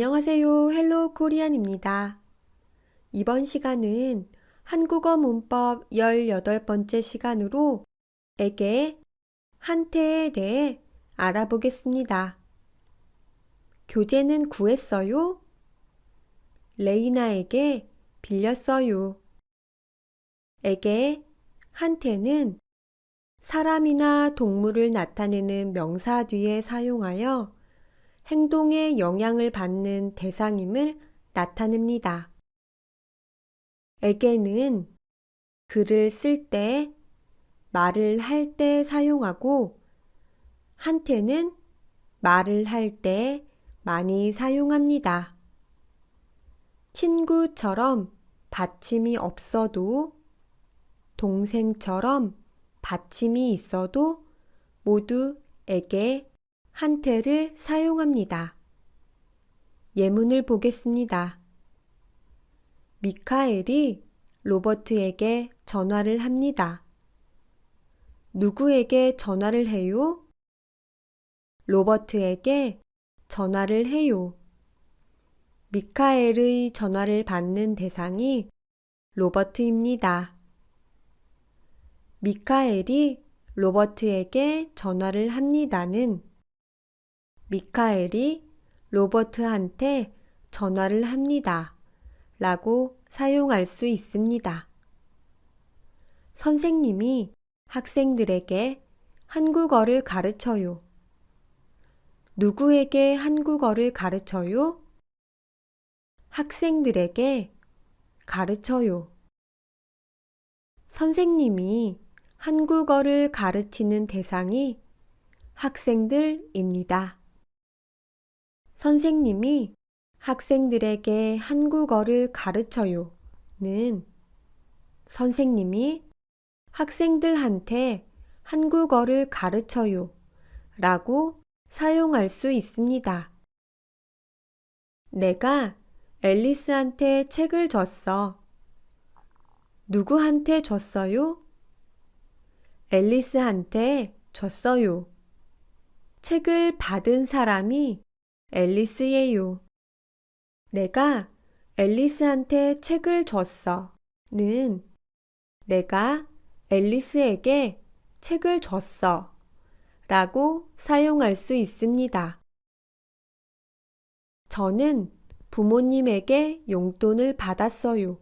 안녕하세요. 헬로 코리안입니다. 이번 시간은 한국어 문법 18번째 시간으로 에게, 한테에 대해 알아보겠습니다. 교재는 구했어요? 레이나에게 빌렸어요. 에게, 한테는 사람이나 동물을 나타내는 명사 뒤에 사용하여 행동에 영향을 받는 대상임을 나타냅니다. 에게는 글을 쓸 때, 말을 할 때 사용하고, 한테는 말을 할 때 많이 사용합니다. 친구처럼 받침이 없어도, 동생처럼 받침이 있어도 모두 에게, 한테를 사용합니다. 예문을 보겠습니다. 미카엘이 로버트에게 전화를 합니다. 누구에게 전화를 해요? 로버트에게 전화를 해요. 미카엘의 전화를 받는 대상이 로버트입니다. 미카엘이 로버트에게 전화를 합니다는 미카엘이 로버트한테 전화를 합니다. 라고 사용할 수 있습니다. 선생님이 학생들에게 한국어를 가르쳐요. 누구에게 한국어를 가르쳐요? 학생들에게 가르쳐요. 선생님이 한국어를 가르치는 대상이 학생들입니다. 선생님이 학생들에게 한국어를 가르쳐요. 는 선생님이 학생들한테 한국어를 가르쳐요. 라고 사용할 수 있습니다. 내가 앨리스한테 책을 줬어. 누구한테 줬어요? 앨리스한테 줬어요. 책을 받은 사람이 앨리스예요. 내가 앨리스한테 책을 줬어. 는 내가 앨리스에게 책을 줬어. 라고 사용할 수 있습니다. 저는 부모님에게 용돈을 받았어요.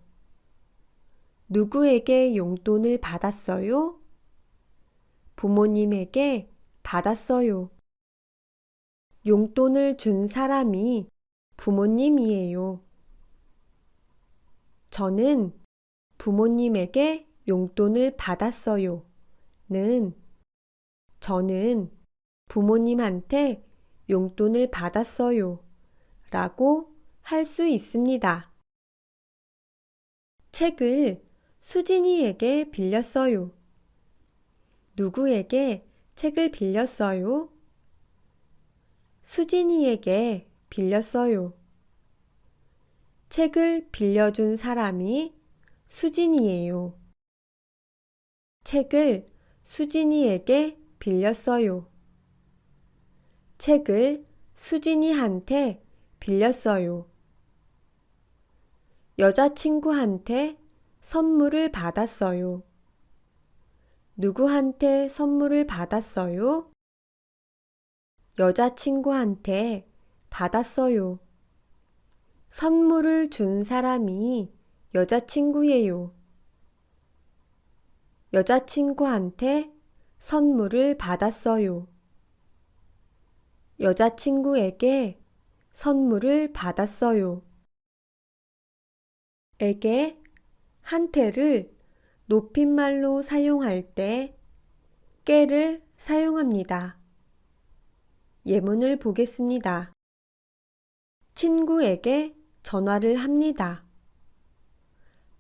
누구에게 용돈을 받았어요? 부모님에게 받았어요. 용돈을 준 사람이 부모님이에요. 저는 부모님에게 용돈을 받았어요. 는 저는 부모님한테 용돈을 받았어요. 라고 할 수 있습니다. 책을 수진이에게 빌렸어요. 누구에게 책을 빌렸어요? 수진이에게 빌렸어요. 책을 빌려준 사람이 수진이에요. 책을 수진이에게 빌렸어요. 책을 수진이한테 빌렸어요. 여자친구한테 선물을 받았어요. 누구한테 선물을 받았어요? 여자친구한테 받았어요. 선물을 준 사람이 여자친구예요. 여자친구한테 선물을 받았어요. 여자친구에게 선물을 받았어요. 에게 한테를 높임말로 사용할 때 깨를 사용합니다. 예문을 보겠습니다. 친구에게 전화를 합니다.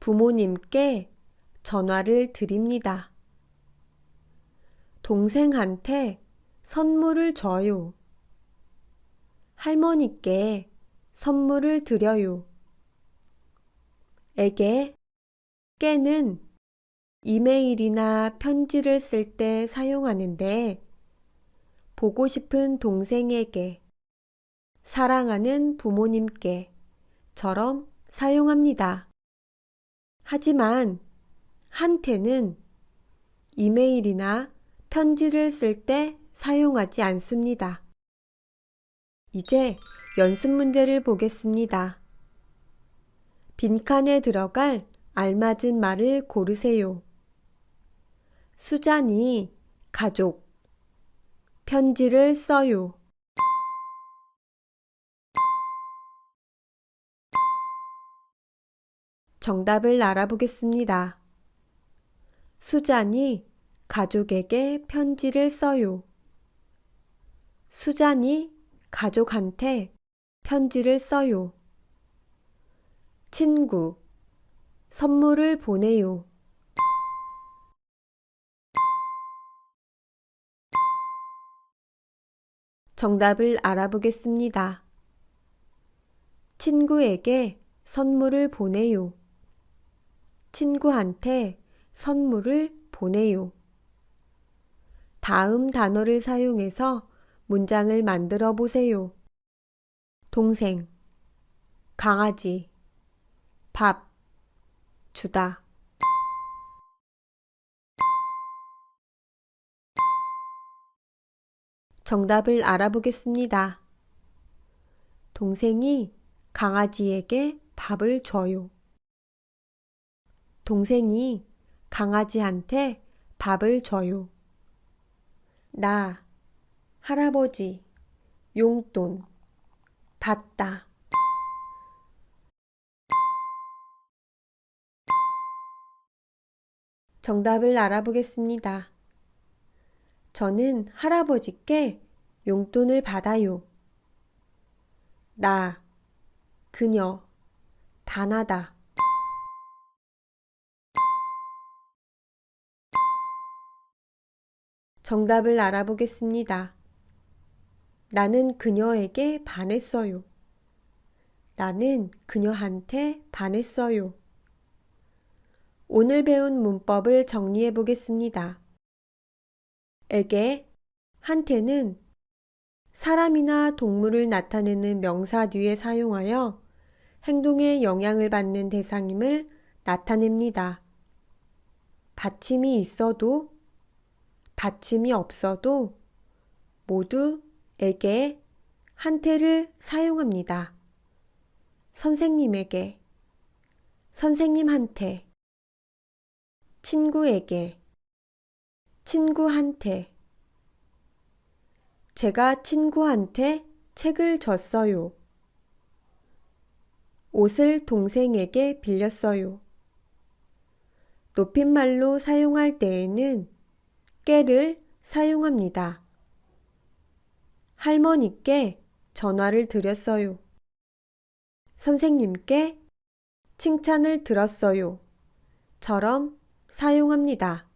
부모님께 전화를 드립니다. 동생한테 선물을 줘요. 할머니께 선물을 드려요. 에게 깨는 이메일이나 편지를 쓸 때 사용하는데 보고 싶은 동생에게 사랑하는 부모님께 처럼 사용합니다. 하지만 한테는 이메일이나 편지를 쓸 때 사용하지 않습니다. 이제 연습 문제를 보겠습니다. 빈칸에 들어갈 알맞은 말을 고르세요. 수잔이 가족 편지를 써요. 정답을 알아보겠습니다. 수잔이 가족에게 편지를 써요. 수잔이 가족한테 편지를 써요. 친구, 선물을 보내요. 정답을 알아보겠습니다. 친구에게 선물을 보내요. 친구한테 선물을 보내요. 다음 단어를 사용해서 문장을 만들어 보세요. 동생, 강아지, 밥, 주다. 정답을 알아보겠습니다. 동생이 강아지에게 밥을 줘요. 동생이 강아지한테 밥을 줘요. 나, 할아버지, 용돈, 받다. 정답을 알아보겠습니다. 저는 할아버지께 용돈을 받아요. 나, 그녀, 단하다. 정답을 알아보겠습니다. 나는 그녀에게 반했어요. 나는 그녀한테 반했어요. 오늘 배운 문법을 정리해 보겠습니다. 에게, 한테는 사람이나 동물을 나타내는 명사 뒤에 사용하여 행동에 영향을 받는 대상임을 나타냅니다. 받침이 있어도 받침이 없어도 모두 에게 한테를 사용합니다. 선생님에게, 선생님한테, 친구에게, 친구한테. 제가 친구한테 책을 줬어요. 옷을 동생에게 빌렸어요. 높임말로 사용할 때에는 깨를 사용합니다. 할머니께 전화를 드렸어요. 선생님께 칭찬을 들었어요. 처럼 사용합니다.